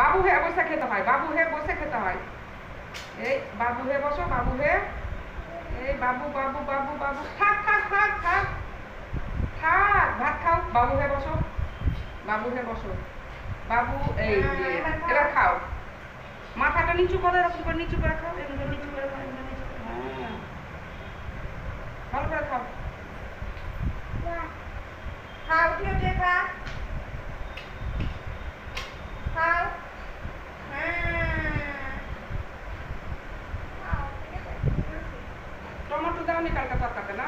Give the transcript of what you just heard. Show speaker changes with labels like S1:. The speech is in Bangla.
S1: বাবু হয়ে বসে খেতে হয়, বাবু হয়ে বসে খেতে হয়। এই বাবু হয়ে বসো, বাবু হয়ে এই বাবু বাবু বাবু বাবু, থাক থাক থাক থাক। থাক, ভাত খাও, বাবু হয়ে বসো। বাবু হয়ে বসো। বাবু, এই এবার খাও। মাথাটা নিচু করে, এরকম করে নিচু করে খাও, এরকম কারণে কালকে পাঠাবে না?